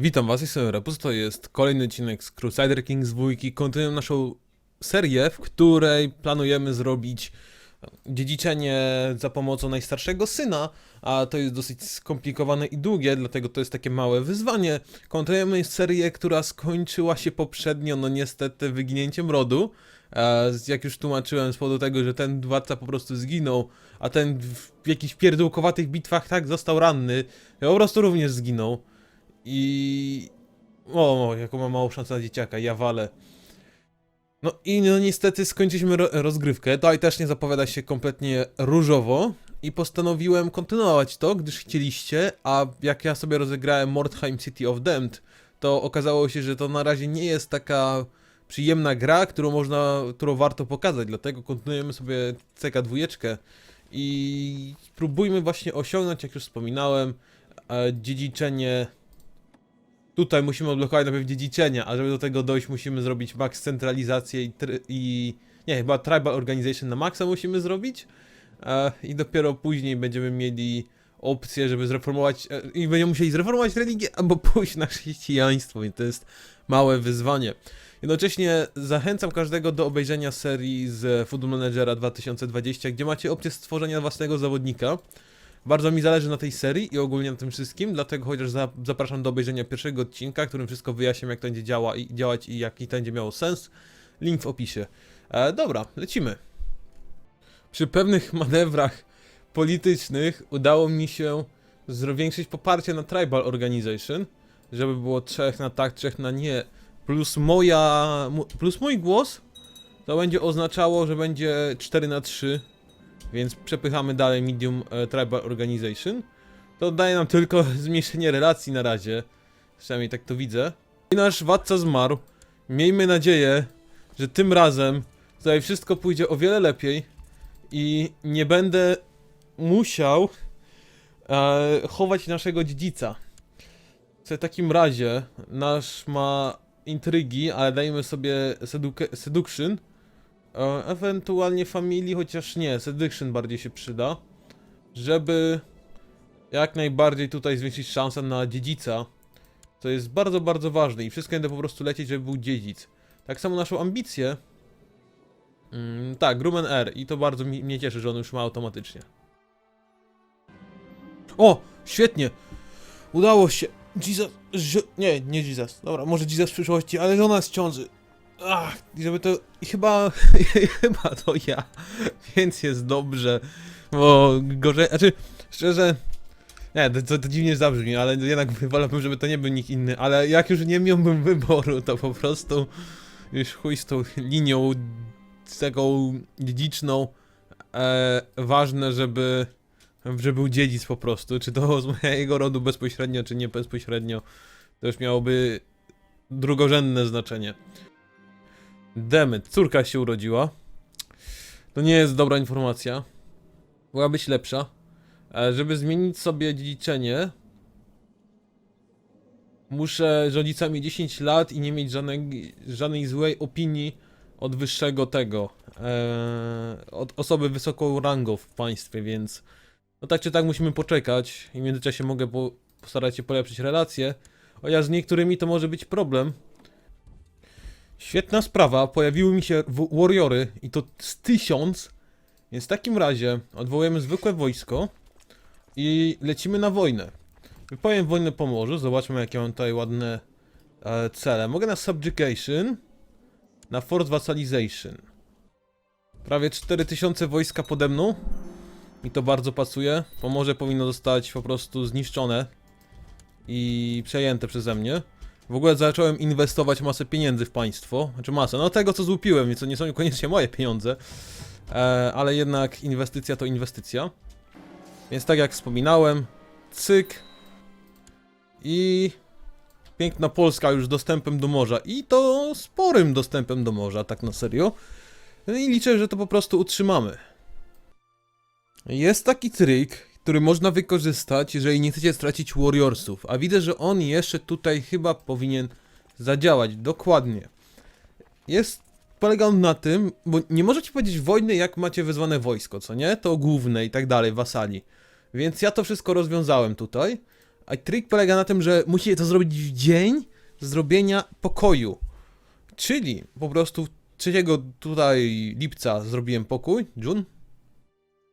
Witam was, jestem Repus, to jest kolejny odcinek z Crusader Kings 2. Kontynuujemy naszą serię, w której planujemy zrobić dziedziczenie za pomocą najstarszego syna, a to jest dosyć skomplikowane i długie, dlatego to jest takie małe wyzwanie. Kontynuujemy serię, która skończyła się poprzednio, no niestety, wyginięciem rodu. E, jak już tłumaczyłem, z powodu tego, że ten władca po prostu zginął, a ten w jakichś pierdółkowatych bitwach tak został ranny, ja po prostu również zginął. I. O, jaką mam małą szansę na dzieciaka, ja walę. No i no niestety skończyliśmy ro rozgrywkę. Tutaj też nie zapowiada się kompletnie różowo. I postanowiłem kontynuować to, gdyż chcieliście, a jak ja sobie rozegrałem Mordheim City of Damned, to okazało się, że to na razie nie jest taka przyjemna gra, którą można, którą warto pokazać, dlatego kontynuujemy sobie CK2 i spróbujmy właśnie osiągnąć, jak już wspominałem, e, dziedziczenie Tutaj musimy odblokować najpierw dziedziczenia, a żeby do tego dojść musimy zrobić max centralizację i, i nie, chyba tribal organization na maksa musimy zrobić e, i dopiero później będziemy mieli opcję, żeby zreformować e, i będziemy musieli zreformować religię albo pójść na chrześcijaństwo i to jest małe wyzwanie. Jednocześnie zachęcam każdego do obejrzenia serii z Football Managera 2020, gdzie macie opcję stworzenia własnego zawodnika. Bardzo mi zależy na tej serii i ogólnie na tym wszystkim, dlatego chociaż za, zapraszam do obejrzenia pierwszego odcinka, którym wszystko wyjaśniam, jak to będzie działa i działać i jaki to będzie miało sens. Link w opisie. E, dobra, lecimy. Przy pewnych manewrach politycznych udało mi się zwiększyć poparcie na Tribal Organization, żeby było trzech na tak, trzech na nie, plus moja, plus mój głos, to będzie oznaczało, że będzie 4 na 3 więc przepychamy dalej Medium e, Tribal Organization. To daje nam tylko zmniejszenie relacji na razie. Przynajmniej tak to widzę. I nasz władca zmarł. Miejmy nadzieję, że tym razem tutaj wszystko pójdzie o wiele lepiej i nie będę musiał e, chować naszego dziedzica. W takim razie nasz ma intrygi, ale dajmy sobie seduke- seduction. E, ewentualnie familii, chociaż nie, seduction bardziej się przyda, żeby jak najbardziej tutaj zwiększyć szansę na dziedzica, co jest bardzo, bardzo ważne i wszystko będę po prostu lecieć, żeby był dziedzic. Tak samo naszą ambicję, mm, tak, Grumen R i to bardzo mi, mnie cieszy, że on już ma automatycznie. O, świetnie, udało się, Jesus, że, nie, nie Jesus, dobra, może Jesus w przyszłości, ale żona z ciąży. Ach, i żeby to. I chyba. chyba to ja. Więc jest dobrze. Bo gorzej. Znaczy, szczerze. Nie, to, to, to dziwnie zabrzmi, ale jednak wolałbym, żeby to nie był nikt inny. Ale jak już nie miałbym wyboru, to po prostu. Już chuj z tą linią. Z taką dziedziczną. E, ważne, żeby. Żeby był dziedzic po prostu. Czy to z mojego rodu bezpośrednio, czy nie bezpośrednio. To już miałoby drugorzędne znaczenie. Demet, córka się urodziła. To nie jest dobra informacja. Mogła być lepsza. E, Żeby zmienić sobie dziedziczenie, muszę rodzicami 10 lat i nie mieć żadnej, żadnej złej opinii od wyższego tego. E, od osoby wysoką rangą w państwie, więc. No tak czy tak musimy poczekać. I w międzyczasie mogę po, postarać się polepszyć relacje. Chociaż z niektórymi to może być problem. Świetna sprawa, pojawiły mi się warriory i to z tysiąc, więc w takim razie odwołujemy zwykłe wojsko i lecimy na wojnę. Wypowiem wojnę po morzu, zobaczmy jakie mam tutaj ładne e, cele. Mogę na subjugation, na force vassalization. Prawie 4000 wojska pode mną. Mi to bardzo pasuje. Pomorze powinno zostać po prostu zniszczone i przejęte przeze mnie. W ogóle zacząłem inwestować masę pieniędzy w państwo. Znaczy masę, no tego co złupiłem, to nie są koniecznie moje pieniądze. E, ale jednak inwestycja to inwestycja. Więc tak jak wspominałem, cyk. I piękna Polska już dostępem do morza. I to sporym dostępem do morza, tak na serio. I liczę, że to po prostu utrzymamy. Jest taki trik, który można wykorzystać, jeżeli nie chcecie stracić Warriorsów. A widzę, że on jeszcze tutaj chyba powinien zadziałać. Dokładnie. Jest. Polega on na tym, bo nie możecie powiedzieć wojny, jak macie wezwane wojsko, co nie? To główne i tak dalej, wasali. Więc ja to wszystko rozwiązałem tutaj. A trik polega na tym, że musicie to zrobić w dzień zrobienia pokoju. Czyli po prostu 3 tutaj lipca zrobiłem pokój, June?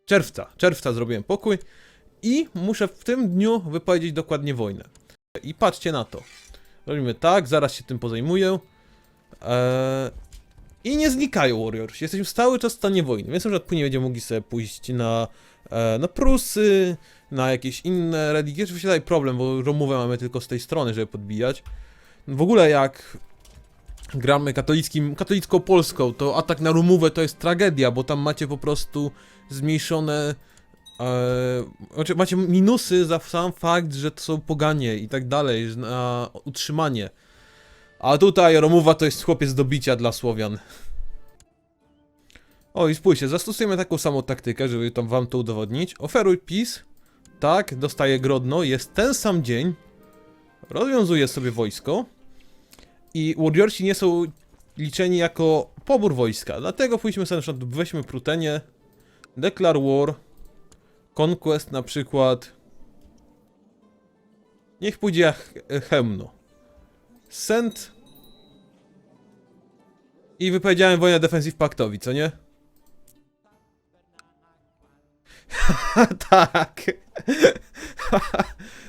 Czerwca, czerwca zrobiłem pokój i muszę w tym dniu wypowiedzieć dokładnie wojnę. I patrzcie na to. Robimy tak, zaraz się tym pozajmuję. Eee, I nie znikają Warriors. Jesteśmy cały czas w stanie wojny, więc przykład później będziemy mogli sobie pójść na, e, na Prusy, na jakieś inne religie. Oczywiście tutaj problem, bo Romówę mamy tylko z tej strony, żeby podbijać. W ogóle jak gramy katolickim, katolicką Polską, to atak na Rumówę to jest tragedia, bo tam macie po prostu zmniejszone. E, znaczy macie minusy za sam fakt, że to są poganie i tak dalej, na utrzymanie. A tutaj Romuwa to jest chłopiec do bicia dla Słowian. O i spójrzcie, zastosujemy taką samą taktykę, żeby tam wam to udowodnić. Oferuj PiS. Tak, dostaje Grodno, jest ten sam dzień. Rozwiązuje sobie wojsko. I Warriorsi nie są liczeni jako pobór wojska. Dlatego pójdźmy sobie na przykład, weźmy Prutenię, Declare War, Conquest na przykład. Niech pójdzie Hemno. Send. I wypowiedziałem wojnę Defensive Pactowi, co nie? tak.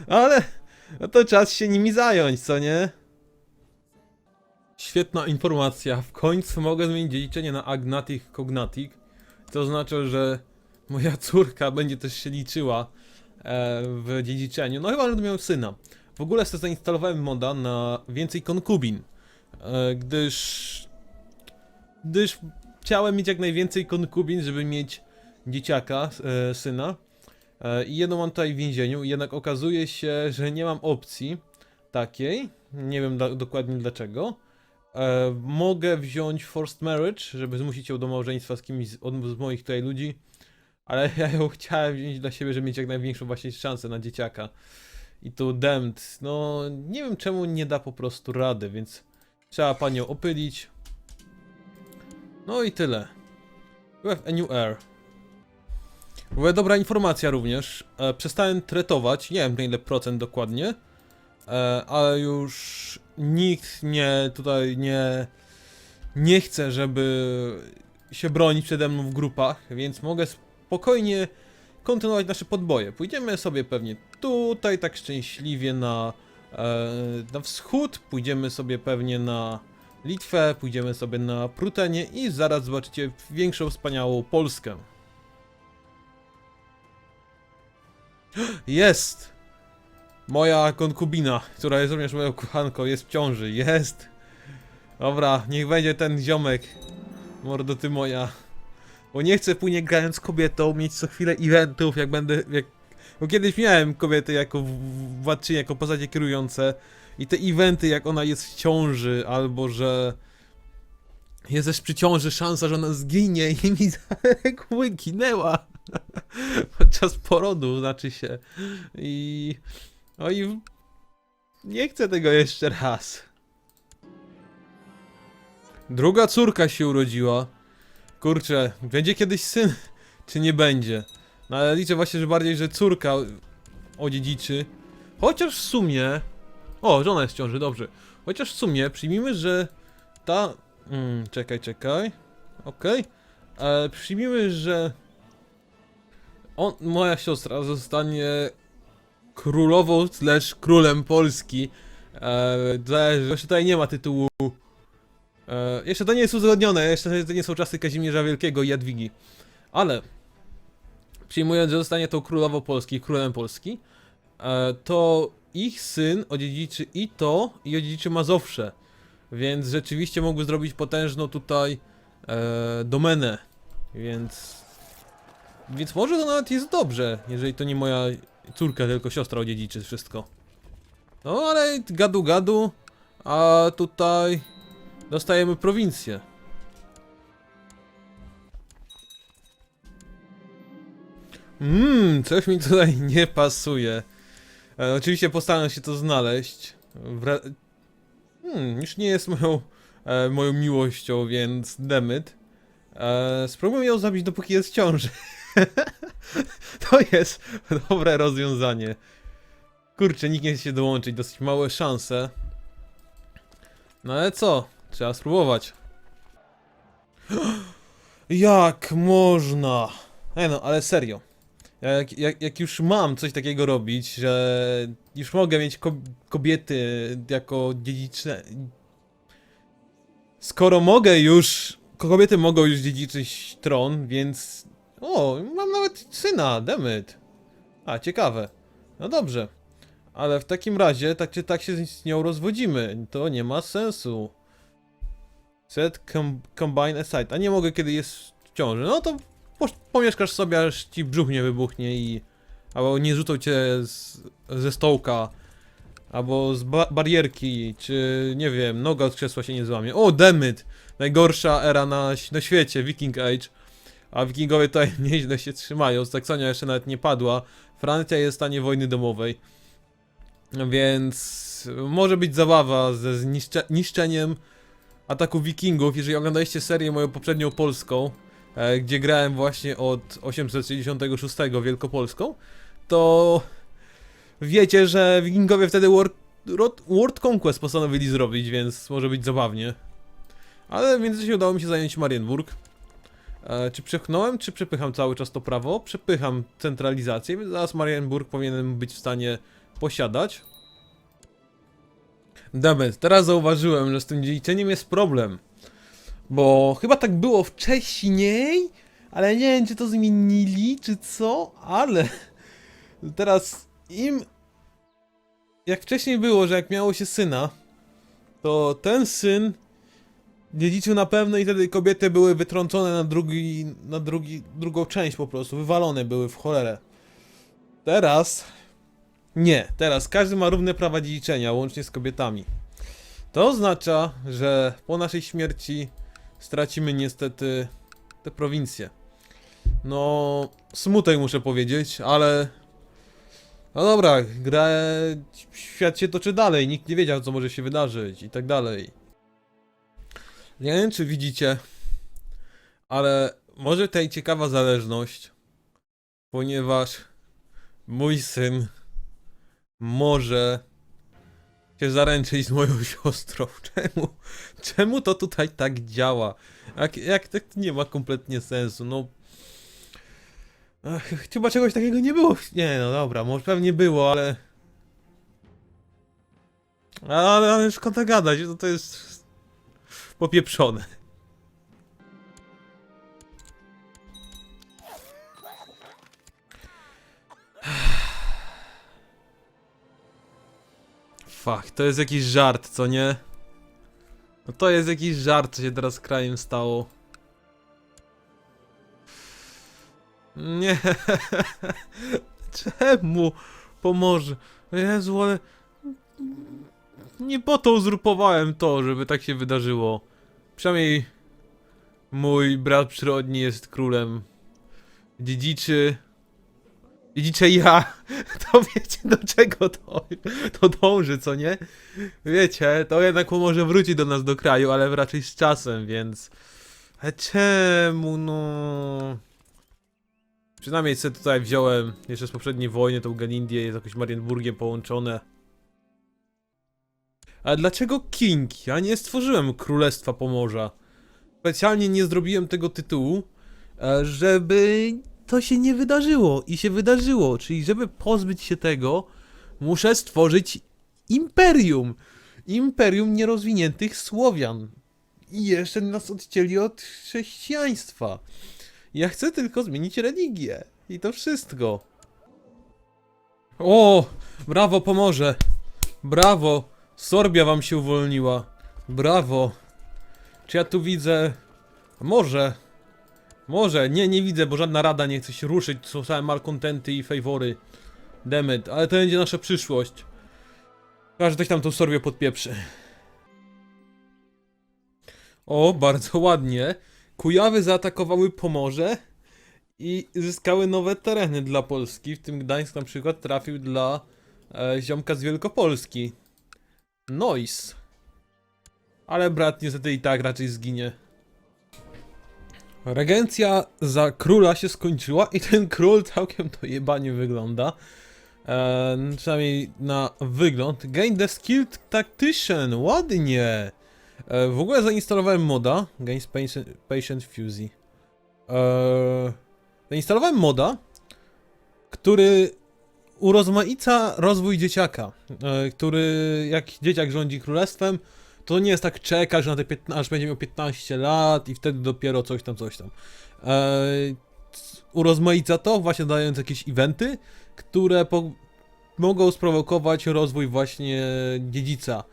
Ale no to czas się nimi zająć, co nie? Świetna informacja. W końcu mogę zmienić dziedziczenie na Agnatic Cognatic. To znaczy, że moja córka będzie też się liczyła e, w dziedziczeniu. No chyba, że będę miał syna. W ogóle sobie zainstalowałem moda na więcej konkubin, e, gdyż... Gdyż chciałem mieć jak najwięcej konkubin, żeby mieć dzieciaka, e, syna. I jedną mam tutaj w więzieniu, jednak okazuje się, że nie mam opcji takiej. Nie wiem dokładnie dlaczego. E, mogę wziąć forced marriage, żeby zmusić ją do małżeństwa z kimś z, od, z moich tutaj ludzi, ale ja ją chciałem wziąć dla siebie, żeby mieć jak największą właśnie szansę na dzieciaka. I tu Damned, no nie wiem czemu nie da po prostu rady, więc trzeba panią opylić. No i tyle. You have a new. W ogóle dobra informacja również. E, przestałem tretować, nie wiem na ile procent dokładnie, ale już nikt nie tutaj nie nie chce, żeby się bronić przede mną w grupach, więc mogę spokojnie kontynuować nasze podboje. Pójdziemy sobie pewnie tutaj tak szczęśliwie na, e, na wschód, pójdziemy sobie pewnie na Litwę, pójdziemy sobie na Prutenię i zaraz zobaczycie większą wspaniałą Polskę. Jest! Moja konkubina, która jest również moją kochanką, jest w ciąży. Jest! Dobra, niech będzie ten ziomek. Mordo ty moja. Bo nie chcę później grając kobietą mieć co chwilę eventów, jak będę. Jak... Bo kiedyś miałem kobiety jako w- w- władczynię, jako postacie kierujące. I te eventy, jak ona jest w ciąży, albo że. Jest też przy ciąży szansa, że ona zginie i mi zaległy ginęła. Podczas porodu, znaczy się. I. No i. Nie chcę tego jeszcze raz. Druga córka się urodziła. Kurczę, będzie kiedyś syn, czy nie będzie? No ale liczę właśnie, że bardziej, że córka odziedziczy. Chociaż w sumie... O, żona jest w ciąży, dobrze. Chociaż w sumie przyjmijmy, że ta... Mm, czekaj, czekaj. Okej. E, Przyjmijmy, że... On, moja siostra zostanie królową slash królem Polski. E, zależy, jeszcze tutaj nie ma tytułu E, jeszcze to nie jest uzgodnione, jeszcze to nie są czasy Kazimierza Wielkiego i Jadwigi. Ale przyjmując, że zostanie tą królową Polski, królem Polski, e, to ich syn odziedziczy i to, i odziedziczy Mazowsze. Więc rzeczywiście mógłby zrobić potężną tutaj e, domenę. Więc. Więc może to nawet jest dobrze, jeżeli to nie moja córka, tylko siostra odziedziczy wszystko. No ale gadu gadu, a tutaj dostajemy prowincję. Mmm, coś mi tutaj nie pasuje. E, oczywiście postaram się to znaleźć. Wra- hmm, już nie jest moją, e, moją miłością, więc demyt. E, spróbuję ją zabić dopóki jest w ciąży. to jest dobre rozwiązanie. Kurczę, nikt nie chce się dołączyć, dosyć małe szanse. No ale co? Trzeba spróbować. Jak można? Ej no, ale serio. Jak, jak, jak już mam coś takiego robić, że już mogę mieć ko kobiety jako dziedziczne. Skoro mogę już. Kobiety mogą już dziedziczyć tron, więc. O, mam nawet syna, demet. A, ciekawe. No dobrze. Ale w takim razie, tak czy tak się z nią rozwodzimy. To nie ma sensu. Set com combine aside. A nie mogę, kiedy jest w ciąży. No to pomieszkasz sobie, aż ci brzuch nie wybuchnie i... Albo nie rzucą cię z, ze stołka. Albo z ba barierki, czy nie wiem, noga od krzesła się nie złamie. O, demyt! Najgorsza era na, na świecie, Viking Age. A wikingowie tutaj nieźle się trzymają. Saksonia jeszcze nawet nie padła. Francja jest w stanie wojny domowej. Więc może być zabawa ze zniszcze niszczeniem ataku wikingów. Jeżeli oglądaliście serię moją poprzednią polską, e, gdzie grałem właśnie od 866 Wielkopolską, to wiecie, że wikingowie wtedy World, World- Conquest postanowili zrobić, więc może być zabawnie. Ale w międzyczasie udało mi się zająć Marienburg. E, czy przepchnąłem, czy przepycham cały czas to prawo? Przepycham centralizację, więc zaraz Marienburg powinien być w stanie posiadać. Damet, teraz zauważyłem, że z tym dziedziczeniem jest problem. Bo chyba tak było wcześniej, ale nie wiem, czy to zmienili, czy co, ale teraz im. Jak wcześniej było, że jak miało się syna, to ten syn dziedziczył na pewno i wtedy kobiety były wytrącone na drugi, na drugi, drugą część po prostu, wywalone były w cholerę. Teraz nie, teraz każdy ma równe prawa dziedziczenia, łącznie z kobietami. To oznacza, że po naszej śmierci stracimy niestety te prowincje. No, smutek muszę powiedzieć, ale. No dobra, gra. Świat się toczy dalej, nikt nie wiedział, co może się wydarzyć i tak dalej. Nie wiem, czy widzicie, ale może tutaj ciekawa zależność, ponieważ mój syn może się zaręczyć z moją siostrą. Czemu? Czemu to tutaj tak działa? Jak, jak tak nie ma kompletnie sensu? No. Ach, chyba czegoś takiego nie było. Nie, no dobra, może pewnie było, ale. Ale, ale szkoda gadać, to, to jest popieprzone. Fuck, to jest jakiś żart, co nie? No to jest jakiś żart, co się teraz krajem stało. Nie. Czemu? Pomoże. Jezu, ale... Nie po to uzurpowałem to, żeby tak się wydarzyło. Przynajmniej mój brat przyrodni jest królem. Dziedziczy. Dziedziczę ja. To wiecie do czego to, to dąży, co nie? Wiecie, to jednak może wrócić do nas do kraju, ale raczej z czasem, więc... Ale czemu, no... Przynajmniej sobie tutaj wziąłem jeszcze z poprzedniej wojny, tą Galindię jest jakoś Marienburgiem połączone. Ale dlaczego King? Ja nie stworzyłem Królestwa Pomorza. Specjalnie nie zrobiłem tego tytułu, e, żeby to się nie wydarzyło i się wydarzyło. Czyli żeby pozbyć się tego, muszę stworzyć imperium. Imperium nierozwiniętych Słowian. I jeszcze nas odcięli od chrześcijaństwa. Ja chcę tylko zmienić religię. I to wszystko. O! Brawo, Pomorze! Brawo! Sorbia wam się uwolniła. Brawo! Czy ja tu widzę... Może... Może, nie, nie widzę, bo żadna rada nie chce się ruszyć, są same malkontenty i fawory. Demet, ale to będzie nasza przyszłość. Że ktoś tam tą Sorbię podpieprzy. O, bardzo ładnie. Kujawy zaatakowały Pomorze i zyskały nowe tereny dla Polski, w tym Gdańsk na przykład trafił dla e, ziomka z Wielkopolski. Nois. Ale brat niestety i tak raczej zginie. Regencja za króla się skończyła i ten król całkiem to jebanie wygląda. E, przynajmniej na wygląd. Gain the Skilled Tactician, ładnie. E, w ogóle zainstalowałem moda. Gains Patient, patient Fusey. E, zainstalowałem moda, który urozmaica rozwój dzieciaka. E, który jak dzieciak rządzi królestwem, to nie jest tak czekasz na te 15, aż będzie miał 15 lat i wtedy dopiero coś tam, coś tam. E, urozmaica to, właśnie dając jakieś eventy, które po, mogą sprowokować rozwój właśnie dziedzica.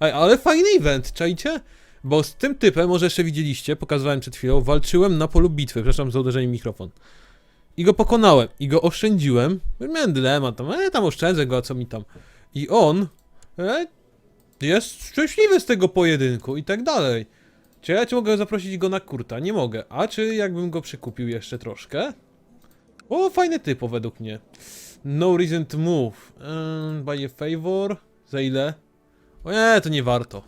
Ej, ale fajny event, czajcie? Bo z tym typem, może jeszcze widzieliście, pokazywałem przed chwilą, walczyłem na polu bitwy, przepraszam za uderzenie mikrofon. I go pokonałem, i go oszczędziłem. Miałem dylemat tam, e, tam oszczędzę go, a co mi tam. I on e, jest szczęśliwy z tego pojedynku i tak dalej. Czy ja ci mogę zaprosić go na kurta? Nie mogę. A czy jakbym go przekupił jeszcze troszkę? O, fajny typo według mnie. No reason to move. Um, buy a favor. Za ile? O nie, to nie warto.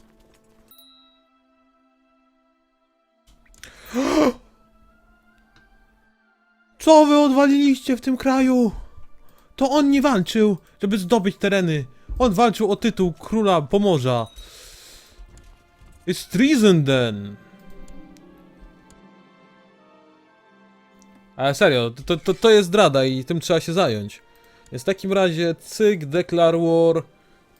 Co wy odwaliliście w tym kraju? To on nie walczył, żeby zdobyć tereny. On walczył o tytuł króla Pomorza. It's treason then. Ale serio, to, to, to jest zdrada i tym trzeba się zająć. Więc w takim razie cyk, declare war,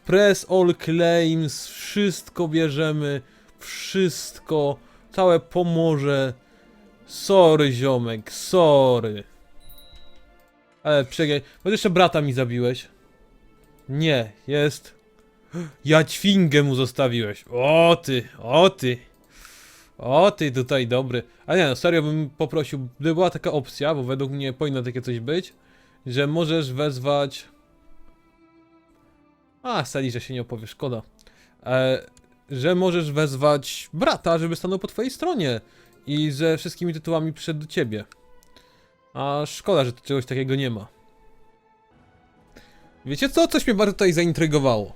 press all claims, wszystko bierzemy, wszystko, całe Pomorze. Sorry ziomek, sorry. Ale czekaj, bo jeszcze brata mi zabiłeś. Nie, jest. Jaćwingę mu zostawiłeś. O ty, o ty. O ty tutaj dobry. A nie, no serio bym poprosił, gdyby była taka opcja, bo według mnie powinno takie coś być, że możesz wezwać... A, Sali, że się nie opowie, szkoda. E, że możesz wezwać brata, żeby stanął po twojej stronie i ze wszystkimi tytułami przyszedł do ciebie. A szkoda, że czegoś takiego nie ma. Wiecie co? Coś mnie bardzo tutaj zaintrygowało.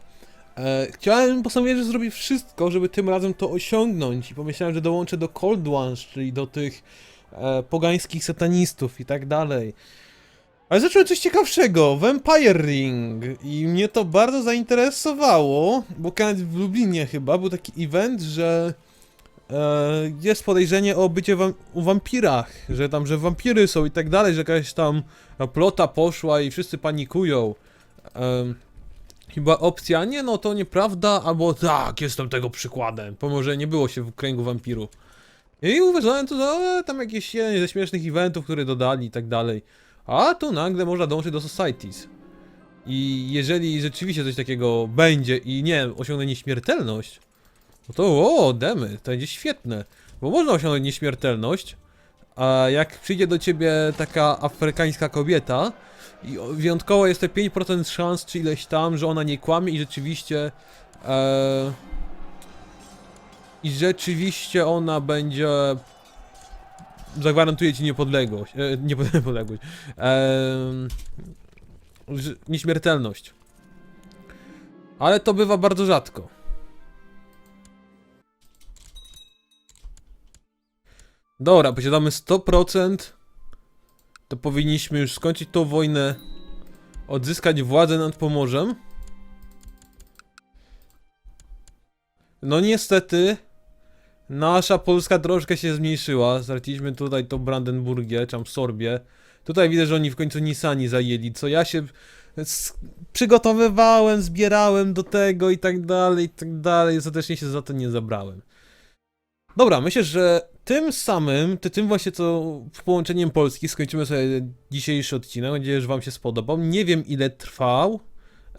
E, chciałem, postanowiłem, że zrobię wszystko, żeby tym razem to osiągnąć i pomyślałem, że dołączę do Cold Ones, czyli do tych e, pogańskich satanistów i tak dalej. Ale zacząłem coś ciekawszego, Vampire Ring i mnie to bardzo zainteresowało, bo w Lublinie chyba był taki event, że e, jest podejrzenie o bycie wam u wampirach, że tam, że wampiry są i tak dalej, że jakaś tam plota poszła i wszyscy panikują. Em, chyba opcja, nie no to nieprawda, albo tak, jestem tego przykładem, pomimo, że nie było się w kręgu wampiru. I uważałem to za e, tam jakieś jeden ze śmiesznych eventów, które dodali i tak dalej. A tu nagle można dołączyć do Societies. I jeżeli rzeczywiście coś takiego będzie i nie, osiągnę nieśmiertelność, no to o, demy, to będzie świetne. Bo można osiągnąć nieśmiertelność, a jak przyjdzie do ciebie taka afrykańska kobieta i wyjątkowo jest te 5% szans, czy ileś tam, że ona nie kłamie i rzeczywiście e, i rzeczywiście ona będzie zagwarantuje ci niepodległość, e, niepod- niepodległość, e, nieśmiertelność. Ale to bywa bardzo rzadko. Dobra, posiadamy 100%. To powinniśmy już skończyć tą wojnę. Odzyskać władzę nad Pomorzem. No niestety. Nasza Polska troszkę się zmniejszyła. Straciliśmy tutaj tą Brandenburgię, czy tam Sorbię. Tutaj widzę, że oni w końcu Nisani zajęli, co ja się przygotowywałem, zbierałem do tego i tak dalej, i tak dalej. Ostatecznie się za to nie zabrałem. Dobra, myślę, że tym samym, ty, tym właśnie co połączeniem Polski skończymy sobie dzisiejszy odcinek. Mam nadzieję, że wam się spodobał. Nie wiem ile trwał,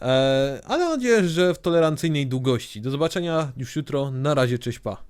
e, ale mam nadzieję, że w tolerancyjnej długości. Do zobaczenia już jutro. Na razie, cześć, pa.